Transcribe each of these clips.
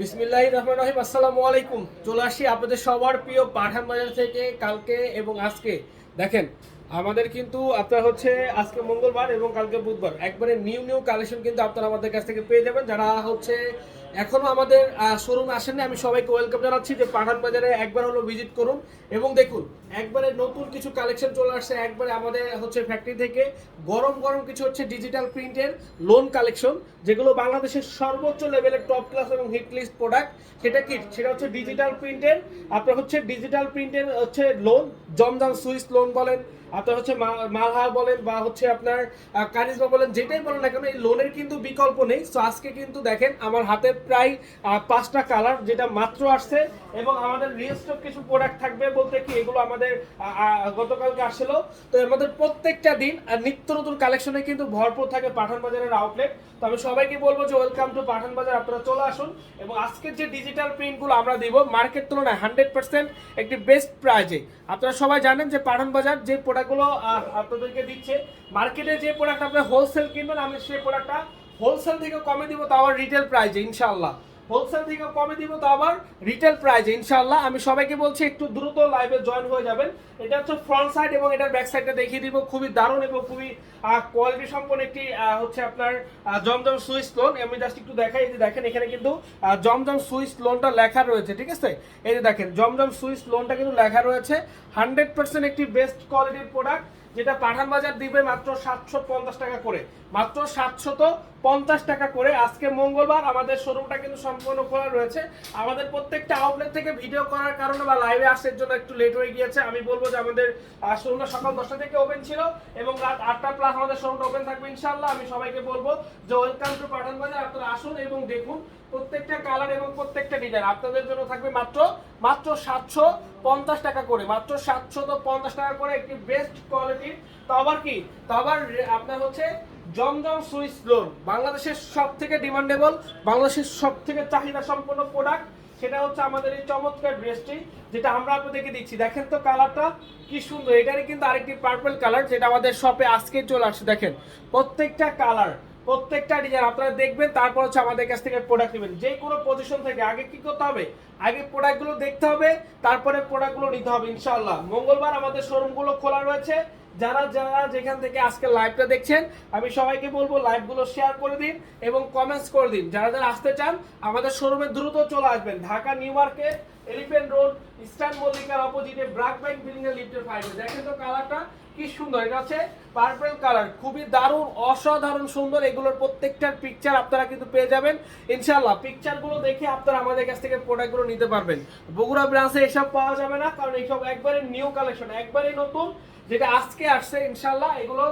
বিসমিল্লাহ রহমান রহিম। আসসালামু আলাইকুম। চলে আসি আপনাদের সবার প্রিয় পাঠান বাজার থেকে কালকে এবং আজকে। দেখেন, আমাদের কিন্তু আপনার হচ্ছে আজকে মঙ্গলবার এবং কালকে বুধবার। একবারে নিউ নিউ কালেকশন কিন্তু আপনারা আমাদের কাছ থেকে পেয়ে যাবেন। যারা হচ্ছে এখনও আমাদের শোরুম আসেননি, আমি সবাইকে ওয়েলকাম জানাচ্ছি যে পাঠান বাজারে একবার হলো ভিজিট করুন। এবং দেখুন, একবারে নতুন কিছু কালেকশন চলে আসছে, একবারে আমাদের হচ্ছে ফ্যাক্টরি থেকে গরম গরম কিছু হচ্ছে ডিজিটাল প্রিন্টের লোন কালেকশন যেগুলো বাংলাদেশের সর্বোচ্চ লেভেলের টপ ক্লাস এবং হিট লিস্ট প্রোডাক্ট সেটা কি? সেটা হচ্ছে ডিজিটাল প্রিন্টের আপনার হচ্ছে ডিজিটাল প্রিন্টের হচ্ছে লোন জমজম সুইস লোন বলেন আপনার হচ্ছে মা- মালহার বলেন বা হচ্ছে আপনার বলেন, যেটাই বলেন না কেন, এই লোনের কিন্তু বিকল্প নেই। সো আজকে কিন্তু দেখেন, আমার হাতে প্রায় পাঁচটা কালার যেটা মাত্র আসছে এবং আমাদের কিছু প্রোডাক্ট থাকবে বলতে কি, এগুলো আমাদের গতকালকে আসছিল। তো আমাদের প্রত্যেকটা দিন নিত্য নতুন কালেকশনে কিন্তু ভরপুর থাকে পাঠান বাজারের আউটলেট তো আমি সবাইকে বলব যে ওয়েলকাম টু পাঠান বাজার, আপনারা চলে আসুন। এবং আজকের যে ডিজিটাল প্রিন্টগুলো আমরা দিব মার্কেট তুলনায় হান্ড্রেড পার্সেন্ট একটি বেস্ট প্রাইজে আপনারা সবাই জানেন যে পাঠান বাজার যে প্রোডাক্টগুলো আপনাদেরকে দিচ্ছে। মার্কেটে যে প্রোডাক্ট আপনি হোলসেল কিনবেন, আমি সেই প্রোডাক্টটা হোলসেল থেকে কমে দিব তো আবার রিটেল প্রাইজে ইনশাআল্লাহ। হোলসেল থেকে কমে দিব, তো আবার রিটেল প্রাইজে ইনশাআল্লাহ, আমি সবাইকে বলছি, একটু দ্রুত লাইভে জয়েন হয়ে যাবেন। এটা হচ্ছে ফ্রন্ট সাইড এবং এটার ব্যাক সাইডটা দেখিয়ে দিব। খুবই দারুণ এবং খুবই কোয়ালিটি সম্পন্ন একটি হচ্ছে আপনার জমজম সুইচ লোন আমি জাস্ট একটু দেখাই, এই যে দেখেন, এখানে কিন্তু জমজম সুইচ লোনটা লেখা রয়েছে, ঠিক আছে? এই যে দেখেন, জমজম সুইচ লোনটা কিন্তু লেখা রয়েছে। হান্ড্রেড পার্সেন্ট একটি বেস্ট কোয়ালিটির প্রোডাক্ট যেটা পাঠান বাজার দিবে মাত্র সাতশো পঞ্চাশ টাকা করে। মাত্র সাতশত পঞ্চাশ টাকা করে। আজকে মঙ্গলবার আমাদের শোরুমটা কিন্তু সম্পূর্ণ খোলা রয়েছে। আমাদের প্রত্যেকটা আউটলেট থেকে ভিডিও করার কারণে বা লাইভে আসার জন্য একটু লেট হয়ে গিয়েছে। আমি বলব যে আমাদের শোরুমটা সকাল দশটা থেকে ওপেন ছিল এবং রাত আটটা প্লাস আমাদের শোরুমটা ওপেন থাকবে ইনশাল্লাহ আমি সবাইকে বলব যে ওয়েলকাম টু পাঠান বাজার। আপনারা আসুন এবং দেখুন প্রত্যেকটা কালার এবং প্রত্যেকটা ডিজাইন। আপনাদের জন্য থাকবে মাত্র মাত্র সাতশো পঞ্চাশ টাকা করে, মাত্র সাতশো তো পঞ্চাশ টাকা করে একটি বেস্ট কোয়ালিটির তো আবার কি? তো আবার আপনার হচ্ছে জমজম সুইচ লোন। বাংলাদেশের সব থেকে ডিমান্ডেবল বাংলাদেশের সব থেকে চাহিদা সম্পন্ন প্রোডাক্ট সেটা হচ্ছে আমাদের এই চমৎকার ড্রেসটি যেটা আমরা আপনাদেরকে দিচ্ছি। দেখেন তো কালারটা কি সুন্দর। এটারই কিন্তু আরেকটি পার্পল কালার যেটা আমাদের শপে আজকে চলে আসছে। দেখেন, প্রত্যেকটা কালার প্রত্যেকটা ডিজাইন আপনারা দেখবেন, তারপর হচ্ছে আমাদের কাছ থেকে প্রোডাক্ট নেবেন। যে কোনো পজিশন থেকে আগে কি করতে হবে? আগে প্রোডাক্টগুলো দেখতে হবে, তারপরে প্রোডাক্টগুলো নিতে হবে ইনশাল্লাহ মঙ্গলবার আমাদের শোরুমগুলো খোলা রয়েছে। যারা যারা যেখান থেকে আজকে লাইভটা দেখছেন, আমি সবাইকে বলব লাইভগুলো শেয়ার করে দিন এবং কমেন্টস করে দিন। যারা যারা আসতে চান, আমাদের শোরুমে দ্রুত চলে আসবেন। Dhaka New Market Elephant Road Eastern মল্লিকার অপোজিটে ব্রাক ব্যাংক বিল্ডিং এর লিফটের ফাইভে দেখেন তো কালারটা কি সুন্দর, এটা হচ্ছে পার্পল কালার খুবই দারুণ, অসাধারণ, সুন্দর এগুলোর প্রত্যেকটার পিকচার আপনারা কিন্তু পেয়ে যাবেন। ইনশাআল্লাহ পিকচারগুলো দেখে আপনারা আমাদের কাছ থেকে প্রোডাক্টগুলো নিতে পারবেন। বগুড়া ব্রাঞ্চে এসব পাওয়া যাবে না, কারণ এইসব একবারে নিউ কালেকশন একবারে নতুন। যেটা আজকে আসছে, ইনশাল্লাহ এগুলো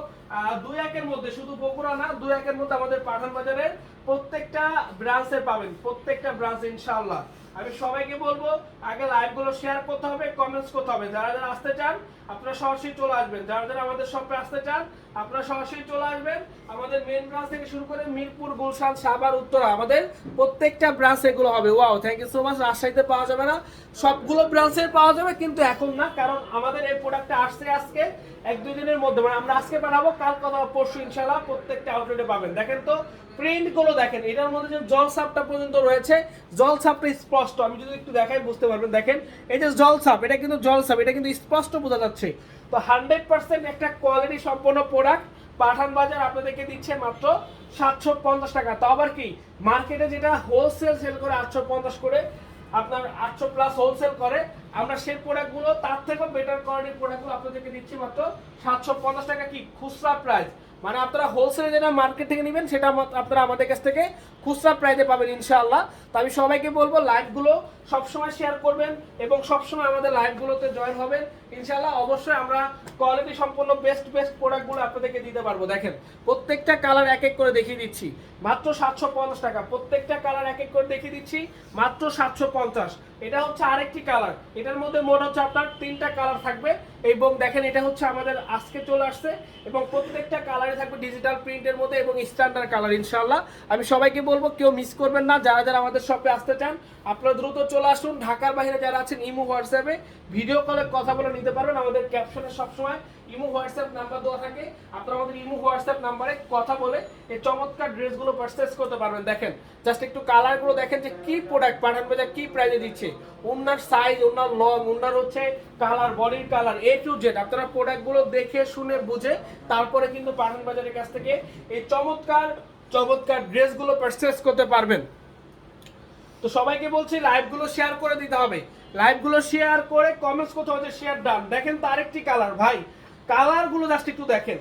দুই একের মধ্যে, শুধু বগুড়া না, দুই একের মধ্যে আমাদের পাঠান বাজারের প্রত্যেকটা ব্রাঞ্চে পাবেন, প্রত্যেকটা ব্রাঞ্চ ইনশাল্লাহ। আমি সবাইকে বলব, আগে লাইভগুলো শেয়ার করতে হবে কমেন্টস করতে হবে। যারা যারা আসতে চান, আপনারা সরাসরি চলে আসবেন। যারা যারা আমাদের শপে আসতে চান আপনারা সরাসরি চলে আসবেন। আমাদের মেন ব্রাঞ্চ থেকে শুরু করে মিরপুর, গুলশান, সাভার, উত্তরা, আমাদের প্রত্যেকটা ব্রাঞ্চ এগুলো হবে। Wow thank you so much রাজশাহীতে পাওয়া যাবে না। সবগুলো ব্রাঞ্চে পাওয়া যাবে, কিন্তু এখন না, কারণ আমাদের এই প্রোডাক্টটা আসছে আজকে এক, দুই দিনের মধ্যে। মানে আমরা আজকে পাঠাবো কাল কথা পরশু ইনশাল্লাহ প্রত্যেকটা আউটলেটে পাবেন। দেখেন তো প্রিন্টগুলো দেখেন, এটার মধ্যে যে জল সাপটা পর্যন্ত রয়েছে, জল সাপটা স্পষ্ট। আমি যদি একটু দেখাই, বুঝতে পারবেন। দেখেন, এই যে জল সাপ এটা কিন্তু জল সাপ এটা কিন্তু স্পষ্ট বোঝা যাচ্ছে। তো হান্ড্রেড পার্সেন্ট একটা কোয়ালিটি সম্পন্ন প্রোডাক্ট পাঠান বাজার আপনাদেরকে দিচ্ছে মাত্র সাতশো পঞ্চাশ টাকা। তো আবার কি, মার্কেটে যেটা হোলসেল সেল করে আটশো পঞ্চাশ করে, আপনার আটশো প্লাস হোলসেল করে, আমরা সেই প্রোডাক্টগুলো তার থেকেও বেটার কোয়ালিটির প্রোডাক্টগুলো আপনাদেরকে দিচ্ছি মাত্র সাতশো পঞ্চাশ টাকা কি? খুচরা প্রাইস মানে আপনারা হোলসেলে যেটা মার্কেট থেকে নেবেন, সেটা আপনারা আমাদের কাছ থেকে খুচরা প্রাইসে পাবেন ইনশাআল্লাহ। তো আমি সবাইকে বলব লাইভগুলো সবসময় শেয়ার করবেন এবং সবসময় আমাদের লাইভগুলোতে জয়েন হবেন। ইনশাআল্লাহ অবশ্যই আমরা কোয়ালিটি সম্পন্ন বেস্ট বেস্ট প্রোডাক্টগুলো আপনাদেরকে দিতে পারব। দেখেন, প্রত্যেকটা কালার এক এক করে দেখিয়ে দিচ্ছি। মাত্র সাতশো পঞ্চাশ টাকা। প্রত্যেকটা কালার এক এক করে দেখিয়ে দিচ্ছি। মাত্র সাতশো পঞ্চাশ। এটা হচ্ছে আরেকটি কালার এটার মধ্যে মোট হচ্ছে আপনার তিনটা কালার থাকবে এবং দেখেন এটা হচ্ছে আমাদের আজকে চলে আসছে এবং প্রত্যেকটা কালারে থাকবে ডিজিটাল প্রিন্টের মধ্যে এবং স্ট্যান্ডার্ড কালার ইনশাআল্লাহ। আমি সবাইকে বলব, কেউ মিস করবেন না। যারা যারা আমাদের শপে আসতে চান, আপনারা দ্রুত চলে আসুন। ঢাকার বাইরে যারা আছেন, ইমো, হোয়াটসঅ্যাপে ভিডিও কলে কথা বলে নিতে পারবেন। আমাদের ক্যাপশনে সবসময় ইমো হোয়াটসঅ্যাপ নাম্বার দেওয়া থাকে। আপনারা আমাদের ইমো হোয়াটসঅ্যাপ নাম্বারে কথা বলে এই চমৎকার ড্রেসগুলো পারচেস করতে পারবেন। দেখেন জাস্ট একটু কালারগুলো দেখেন যে কি প্রোডাক্ট পাঠান বাজার কি প্রাইসে দিচ্ছে। ওনার সাইজ ওনার লং ওনার হচ্ছে কালার বডির কালার এ টু জেড আপনারা প্রোডাক্টগুলো দেখে, শুনে, বুঝে তারপরে কিন্তু পাঠান বাজারের কাছ থেকে এই চমৎকার চমৎকার ড্রেসগুলো পারচেস করতে পারবেন। তো সবাইকে বলছি লাইভগুলো শেয়ার করে দিতে হবে। লাইভগুলো শেয়ার করে কমেন্টস করতে হবে শেয়ার ডান দেখেন তার একটি কালার ভাই। কালারগুলো জাস্ট একটু দেখেন।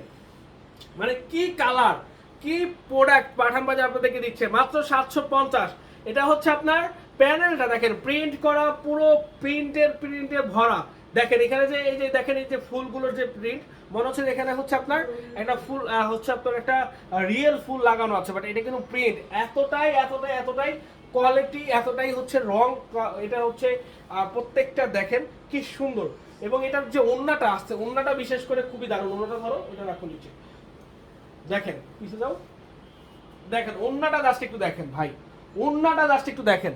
মানে কি কালার কি প্রোডাক্ট পাঠান বাজার আপনাদেরকে দিচ্ছে? মাত্র সাতশো পঞ্চাশ। এটা হচ্ছে আপনার প্যানেলটা দেখেন প্রিন্ট করা, পুরো প্রিন্টের প্রিন্টে ভরা। দেখেন, এখানে যে, এই যে, দেখেন, এই যে ফুলগুলোর যে প্রিন্ট মনে হচ্ছে এখানে হচ্ছে আপনার একটা ফুল হচ্ছে আপনার একটা রিয়েল ফুল লাগানো আছে বাট এটা কিন্তু প্রিন্ট এতটাই এতটাই এতটাই কোয়ালিটি এতটাই হচ্ছে রং এটা হচ্ছে প্রত্যেকটা দেখেন, কি সুন্দর। এবং এটার যে ওন্নাটা আসছে, ওন্নাটা বিশেষ করে খুবই দারুণ। ওন্নাটা ধরো, এটা রাখো নিচে। দেখেন, পিছে যাও। দেখেন, ওন্নাটা জাস্ট একটু দেখেন, ভাই। ওন্নাটা জাস্ট একটু দেখেন।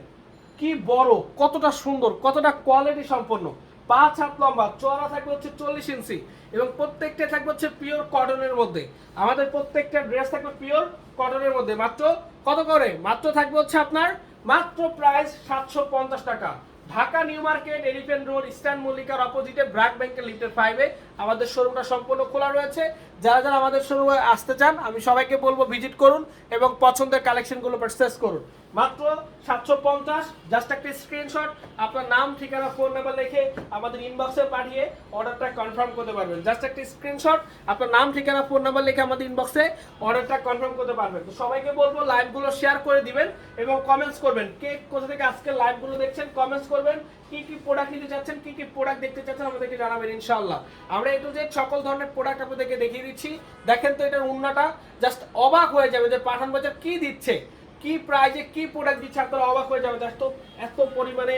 কি বড়, কতটা সুন্দর, কতটা কোয়ালিটি সম্পন্ন। পাঁচ হাত লম্বা চড়া থাকবে হচ্ছে চল্লিশ ইঞ্চি এবং প্রত্যেকটা থাকবে হচ্ছে পিওর কটনের মধ্যে। আমাদের প্রত্যেকটা ড্রেস থাকবে পিওর কটনের মধ্যে। মাত্র কত করে? মাত্র থাকবে হচ্ছে আপনার, মাত্র প্রাইস সাতশো পঞ্চাশ টাকা। Dhaka New Market Elephant Road, Eastern মল্লিকার অপোজিটে ব্র্যাক ব্যাংকের লিফটের ফাইভে আমাদের শোরুমটা সম্পূর্ণ খোলা রয়েছে। যারা যারা আমাদের শোরুমে আসতে চান, আমি সবাইকে বলব ভিজিট করুন এবং পছন্দের কালেকশনগুলো পারচেস করুন। মাত্র সাতশো পঞ্চাশ জাস্ট একটা স্ক্রিনশট আপনার নাম, ঠিকানা ফোন নাম্বার লিখে আমাদের ইনবক্সে পাঠিয়ে অর্ডারটা কনফার্ম করতে পারবেন। জাস্ট একটা স্ক্রিনশট আপনার নাম, ঠিকানা ফোন নাম্বার লিখে আমাদের ইনবক্সে অর্ডারটা কনফার্ম করতে পারবেন। তো সবাইকে বলব লাইভগুলো শেয়ার করে দিবেন এবং কমেন্টস করবেন। কে কোথা থেকে আজকে লাইভগুলো দেখছেন কমেন্টস করবেন। কি কি প্রোডাক্ট নিতে চাচ্ছেন, কি কি প্রোডাক্ট দেখতে চাচ্ছেন আমাদেরকে জানাবেন ইনশাআল্লাহ। আমরা একটু যে সকল ধরনের প্রোডাক্ট আপনাদেরকে দেখিয়ে দিচ্ছি। দেখেন তো এটার উন্নাটা জাস্ট অবাক হয়ে যাবে যে পাঠান বাজার কি দিচ্ছে, কি প্রাইজে কি প্রোডাক্ট দিচ্ছে, আপনারা অবাক হয়ে যাবেন জাস্ট এত পরিমাণে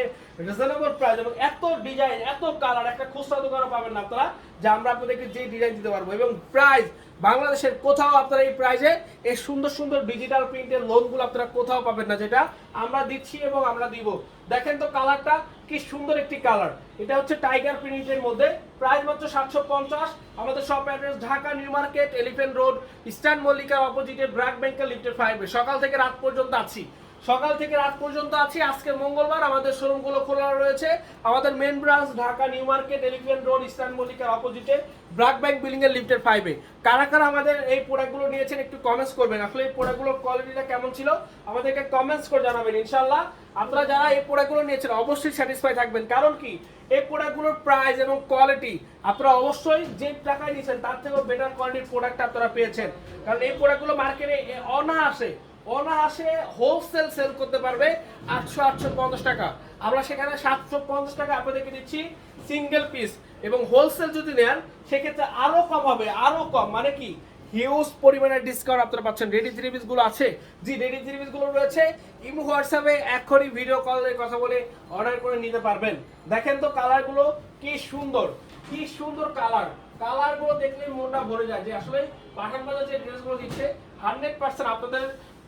রিজনেবল প্রাইস এবং এত ডিজাইন এত কালার একটা খুচরা দোকানে পাবেন না আপনারা, যে আমরা আপনাদেরকে যে ডিজাইন দিতে পারব। এবং প্রাইস বাংলাদেশের কোথাও আপনারা এই প্রাইজে এই সুন্দর সুন্দর ডিজিটাল প্রিন্টের লোনগুলো আপনারা কোথাও পাবেন না, যেটা আমরা দিচ্ছি এবং আমরা দিব। দেখেন তো কালারটা কি সুন্দর একটি কালার। এটা হচ্ছে টাইগার প্রিন্টের মধ্যে। প্রাইস মাত্র সাতশো পঞ্চাশ। আমাদের shop address Dhaka New Market Elephant Road Eastern মল্লিকার অপোজিটে ব্র্যাক ব্যাংকের লিফটের ফাইভে সকাল থেকে রাত পর্যন্ত আছি। সকাল থেকে রাত পর্যন্ত আছি। আজকে মঙ্গলবার আমাদের শোরুমগুলো খোলা রয়েছে। আমাদের main branch Dhaka New Market Elephant Road Eastern মল্লিকার অপোজিটে ব্র্যাক ব্যাংক বিল্ডিং এর লিফটের ফাইভে কারা কারা আমাদের এই প্রোডাক্টগুলো নিয়েছেন একটু কমেন্টস করবেন। আসলে এই প্রোডাক্টগুলোর কোয়ালিটিটা কেমন ছিল? আমাদেরকে কমেন্টস করে জানাবেন ইনশাল্লাহ আপনারা যারা এই প্রোডাক্টগুলো নিয়েছেন, অবশ্যই স্যাটিসফাই থাকবেন। কারণ কি? এই প্রোডাক্টগুলোর প্রাইস এবং কোয়ালিটি আপনারা অবশ্যই যে টাকায় নিয়েছেন, তার থেকেও বেটার কোয়ালিটির প্রোডাক্ট আপনারা পেয়েছেন। কারণ এই প্রোডাক্টগুলো মার্কেটে অনায়াসে অনায়াসে হোলসেল সেল করতে পারবে আটশো আটশো পঞ্চাশ টাকা। আমরা সেখানে সাতশো পঞ্চাশ টাকা আপনাদেরকে দিচ্ছি সিঙ্গেল পিস এবং হোলসেল যদি নেন, সেক্ষেত্রে আরও কম হবে, আরও কম। মানে কি? হিউজ পরিমাণের ডিসকাউন্ট আপনারা পাচ্ছেন। রেডি থ্রি গুলো আছে। জি রেডি থ্রি গুলো রয়েছে। ইমো হোয়াটসঅ্যাপে এখনই ভিডিও কলে কথা বলে অর্ডার করে নিতে পারবেন। দেখেন তো কালারগুলো কি সুন্দর কি সুন্দর কালার কালারগুলো দেখলে মনটা ভরে যায় যে আসলে পাঠান বাজার যে ড্রেসগুলো দিচ্ছে হান্ড্রেড পার্সেন্ট আপনাদের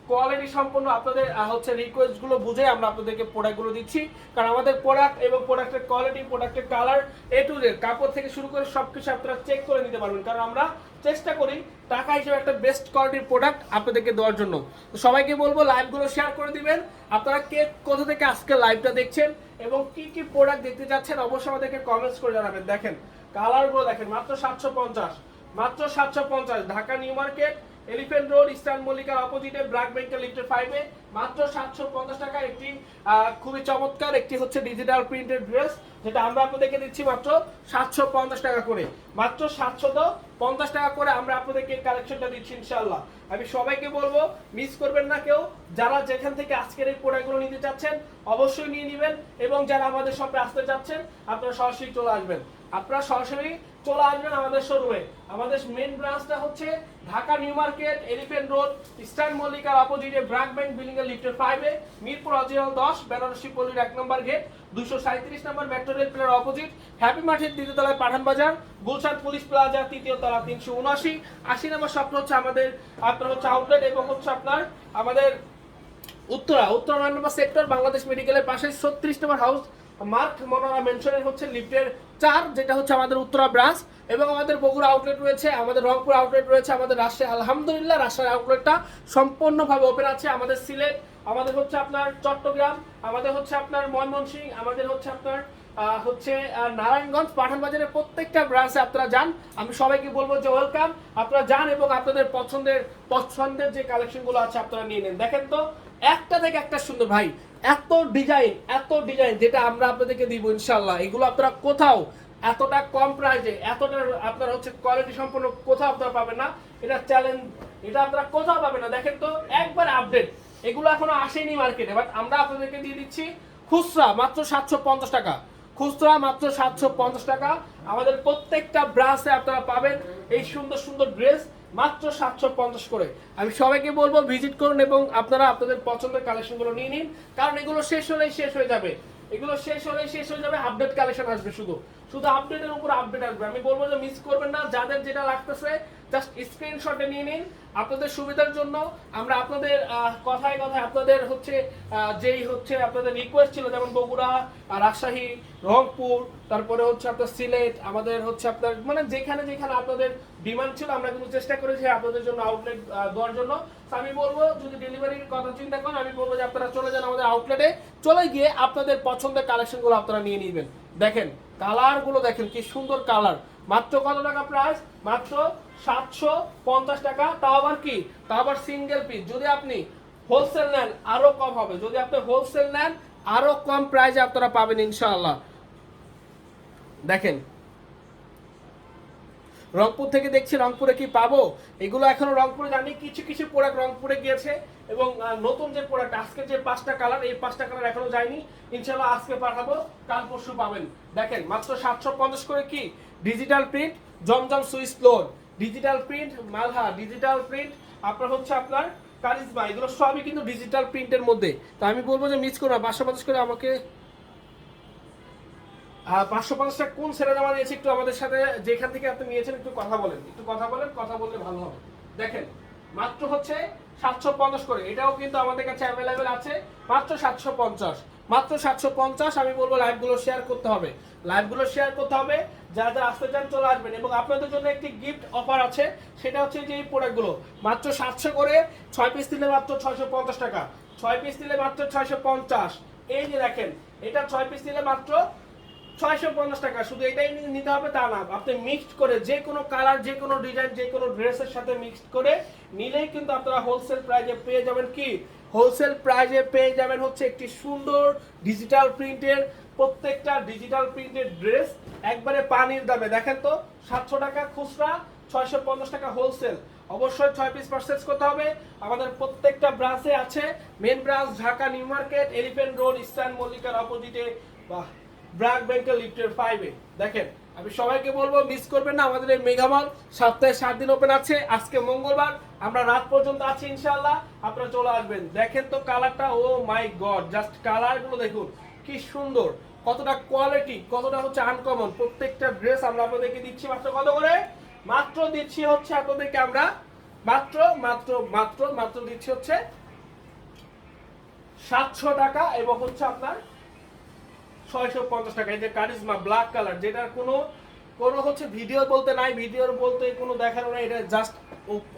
কোয়ালিটি সম্পন্ন আপনাদের হচ্ছে রিকোয়েস্টগুলো বুঝে আমরা আপনাদেরকে প্রোডাক্টগুলো দিচ্ছি। কারণ আমাদের প্রোডাক্ট এবং প্রোডাক্টের কোয়ালিটি প্রোডাক্টের কালার এ টু জেড কাপড় থেকে শুরু করে সবকিছু আপনারা চেক করে নিতে পারবেন। কারণ আমরা চেষ্টা করি টাকা হিসেবে একটা বেস্ট কোয়ালিটির প্রোডাক্ট আপনাদেরকে দেওয়ার জন্য। তো সবাইকে বলব লাইভগুলো শেয়ার করে দিবেন। আপনারা কে কোথা থেকে আজকে লাইভটা দেখছেন এবং কি কি প্রোডাক্ট দেখতে যাচ্ছেন অবশ্যই আমাদেরকে কমেন্টস করে জানাবেন। দেখেন কালারগুলো দেখেন, মাত্র সাতশো পঞ্চাশ, মাত্র সাতশো পঞ্চাশ, Dhaka New Market Elephant Road Eastern মল্লিকার অপোজিটে ব্ল্যাক ব্যাংকের লিফটের ফাইভে মাত্র সাতশো পঞ্চাশ টাকা, একটি খুবই চমৎকার, একটি হচ্ছে ডিজিটাল প্রিন্টেড ড্রেস যেটা আমরা আপনাদেরকে দিচ্ছি মাত্র সাতশো পঞ্চাশ টাকা করে। মাত্র সাতশো তো পঞ্চাশ টাকা করে আমরা আপনাদেরকে কালেকশনটা দিচ্ছি ইনশাল্লাহ আমি সবাইকে বলব মিস করবেন না কেউ। যারা যেখান থেকে আজকের এই প্রোডাক্টগুলো নিতে চাচ্ছেন, অবশ্যই নিয়ে নেবেন। এবং যারা আমাদের শপে আসতে চাচ্ছেন, আপনারা সরাসরি চলে আসবেন। আপনারা সরাসরি চলে আসবেন আমাদের শোরুমে আমাদের মেন ব্রাঞ্চটা হচ্ছে Dhaka New Market Elephant Road, Eastern মল্লিকার অপোজিটে ব্র্যাক ব্যাংক বিল্ডিং এর লিফটের ফাইভে মিরপুর অরিজিনাল দশ, বেনারসি পল্লীর এক নম্বর গেট দুশো সাঁত্রিশ number metro rail pillar opposite Happy Market দ্বিতীয় তলায় পাঠান বাজার, গুলশান পুলিশ প্লাজা তৃতীয় তলা তিনশো উনআশি, আশি নম্বর স্বপ্ন হচ্ছে আমাদের, আপনার হচ্ছে আউটলেট এবং হচ্ছে আপনার, আমাদের উত্তরা উত্তরা নম্বর সেক্টর বাংলাদেশ মেডিকেলের পাশে, ছত্রিশ নম্বর হাউস মার্ক মনোরা মেনশনের হচ্ছে লিফটের চার, যেটা হচ্ছে আমাদের উত্তরা ব্রাঞ্চ এবং আমাদের বগুড়া আউটলেট রয়েছে, আমাদের রংপুর আউটলেট রয়েছে, আমাদের রাজশাহী, আলহামদুলিল্লাহ রাজশাহী আউটলেটটা সম্পূর্ণভাবে ওপেন আছে। আমাদের সিলেট, আমাদের হচ্ছে আপনার চট্টগ্রাম, আমাদের হচ্ছে আপনার ময়মনসিংহ, আমাদের হচ্ছে আপনার হচ্ছে নারায়ণগঞ্জ পাঠান বাজারের প্রত্যেকটা ব্রাঞ্চে আপনারা যান। আমি সবাইকে বলব যে ওয়েলকাম আপনারা যান এবং আপনাদের পছন্দের পছন্দের যে কালেকশনগুলো আছে, আপনারা নিয়ে নেন। দেখেন তো, একটা থেকে একটা সুন্দর ভাই এত ডিজাইন এত ডিজাইন যেটা আমরা আপনাদেরকে দিব ইনশাল্লাহ এগুলো আপনারা কোথাও এতটা কম প্রাইসে এতটা আপনার হচ্ছে কোয়ালিটি সম্পন্ন কোথাও আপনারা পাবেন না। এটা চ্যালেঞ্জ এটা আপনারা কোথাও পাবেন না। দেখেন তো, একবার আপডেট এগুলো এখনও আসেনি মার্কেটে বাট আমরা আপনাদেরকে দিয়ে দিচ্ছি খুচরা মাত্র সাতশো পঞ্চাশ টাকা। খুচরা মাত্র সাতশো পঞ্চাশ টাকা। আমাদের প্রত্যেকটা ব্রাঞ্চে আপনারা পাবেন এই সুন্দর সুন্দর ড্রেস মাত্র সাতশো পঞ্চাশ করে। আমি সবাইকে বলব ভিজিট করুন এবং আপনারা আপনাদের পছন্দের কালেকশনগুলো নিয়ে নিন। কারণ এগুলো শেষ হলেই শেষ হয়ে যাবে। এগুলো শেষ হলেই শেষ হয়ে যাবে আপডেট কালেকশন আসবে শুধু। শুধু আপডেটের উপর আপডেট আসবে। আমি বলব যে মিস করবেন না, যাদের যেটা লাগতেছে জাস্ট স্ক্রিনশটে নিয়ে নিন। আপনাদের সুবিধার জন্য আমরা আপনাদের কথায় কথায় আপনাদের হচ্ছে যেই হচ্ছে আপনাদের রিকোয়েস্ট ছিল, যেমন বগুড়া রাজশাহী, রংপুর, তারপরে হচ্ছে আপনার সিলেট, আমাদের হচ্ছে আপনার মানে যেখানে যেখানে আপনাদের ডিমান্ড ছিল, আমরা কিন্তু চেষ্টা করেছি আপনাদের জন্য আউটলেট দেওয়ার জন্য। আমি বলব, যদি ডেলিভারির কথা চিন্তা করেন, আমি বলব যে আপনারা চলে যান আমাদের আউটলেটে চলে গিয়ে আপনাদের পছন্দের কালেকশনগুলো আপনারা নিয়ে নেবেন। দেখেন, কালারগুলো দেখেন, কি সুন্দর কালার। মাত্র কত টাকা প্রাইস মাত্র সাতশো পঞ্চাশ টাকা। তাও আবার কি? তা আবার সিঙ্গেল পিস যদি আপনি হোলসেল নেন, আরও কম হবে। যদি আপনি হোলসেল নেন, আরও কম প্রাইসে আপনারা পাবেন ইনশাআল্লাহ। দেখেন রংপুর থেকে দেখছি রংপুরে কি পাবো? এগুলো এখনও রংপুরে জানি কিছু কিছু প্রোডাক্ট রংপুরে গিয়েছে এবং নতুন যে প্রোডাক্ট আজকে যে পাঁচটা কালার এই পাঁচটা কালার এখনও যায়নি। ইনশাল্লাহ আজকে পাঠাবো, কাল পরশু পাবেন। দেখেন, মাত্র সাতশো পঞ্চাশ করে কি? Digital print Zamzam Swiss floor digital print Malha digital print আপনার হচ্ছে আপনার কারিজমা, এগুলো সবই কিন্তু ডিজিটাল প্রিন্টের মধ্যে। তা আমি বলব যে মিস করো পঞ্চাশ করে আমাকে পাঁচশো পঞ্চাশটা কোন ছেলে জামা নিয়েছে একটু আমাদের সাথে? যেখান থেকে আপনি নিয়েছেন, একটু কথা বলেন। একটু কথা বলেন, কথা বললে ভালো হবে। দেখেন, মাত্র হচ্ছে সাতশো পঞ্চাশ করে। এটাও কিন্তু আমাদের কাছে অ্যাভেলেবেল আছে, মাত্র সাতশো পঞ্চাশ। মাত্র সাতশো পঞ্চাশ, আমি বলব লাইভগুলো শেয়ার করতে হবে। লাইভগুলো শেয়ার করতে হবে, যারা যারা আসতে চান চলে আসবেন। এবং আপনাদের জন্য একটি গিফট অফার আছে, সেটা হচ্ছে যে এই প্রোডাক্টগুলো মাত্র সাতশো করে, ছয় পিস দিলে মাত্র ছয়শো পঞ্চাশ টাকা। ছয় পিস দিলে মাত্র ছয়শো পঞ্চাশ। এই যে দেখেন, এটা ছয় পিস দিলে মাত্র ছয়শো পঞ্চাশ টাকা, শুধু এটাই নিতে হবে, তা না। আপনি মিক্সড করে যে কোনো কালার যে কোনো ডিজাইন যে কোনো ড্রেসের সাথে মিক্সড করে নিলেই কিন্তু আপনারা হোলসেল প্রাইজে পেয়ে যাবেন কি? হোলসেল প্রাইজে পেয়ে যাবেন হচ্ছে একটি সুন্দর ডিজিটাল প্রিন্টের প্রত্যেকটা ডিজিটাল প্রিন্টের ড্রেস একবারে পানির দামে। দেখেন তো, সাতশো টাকা খুচরা, ছয়শো পঞ্চাশ টাকা হোলসেল অবশ্যই ছয় পিস পার্সেস করতে হবে। আমাদের প্রত্যেকটা ব্রাঞ্চে আছে। Main branch Dhaka New Market Elephant Road Eastern মল্লিকার অপোজিটে বাহ ব্র্যাক ব্যাংকের লিফটের ফাইভে দেখেন, আমি সবাইকে বলব মিস করবেন না, আমাদের এই মেগামল সপ্তাহে সাত দিন ওপেন আছে, আজকে মঙ্গলবার। আমরা রাত পর্যন্ত আছি ইনশাল্লাহ আপনারা চলে আসবেন। দেখেন তো কালারটা ও মাই গড জাস্ট কালারগুলো দেখুন। কি সুন্দর, কতটা কোয়ালিটি কতটা হচ্ছে আনকমন প্রত্যেকটা ড্রেস আমরা আপনাদেরকে দিচ্ছি, মাত্র কত করে? মাত্র দিচ্ছি হচ্ছে আপনাদেরকে আমরা, মাত্র মাত্র মাত্র মাত্র দিচ্ছি হচ্ছে সাতশো টাকা এবং হচ্ছে আপনার ছয়শো পঞ্চাশ টাকা। এই যে কারিজমা ব্ল্যাক কালার যেটার কোনো কোনো হচ্ছে ভিডিও বলতে নাই, ভিডিওর বলতে কোনো দেখানো নাই, এটা জাস্ট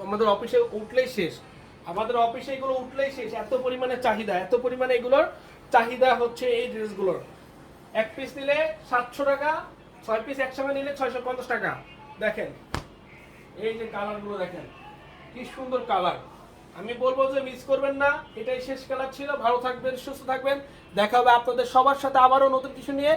আমাদের অফিসে উঠলেই শেষ। আমাদের অফিসে এগুলো উঠলেই শেষ। এত পরিমাণে চাহিদা, এত পরিমাণে এগুলোর চাহিদা হচ্ছে এই ড্রেসগুলোর। এক পিস নিলে সাতশো টাকা, ছয় পিস একসঙ্গে নিলে ছয়শো পঞ্চাশ টাকা। দেখেন, এই যে কালারগুলো দেখেন, কি সুন্দর কালার আমি বলব যে মিস করবেন না, এটাই শেষ খেলা ছিল। ভালো থাকবেন, সুস্থ থাকবেন। দেখা হবে আপনাদের সবার সাথে আবারও নতুন কিছু নিয়ে।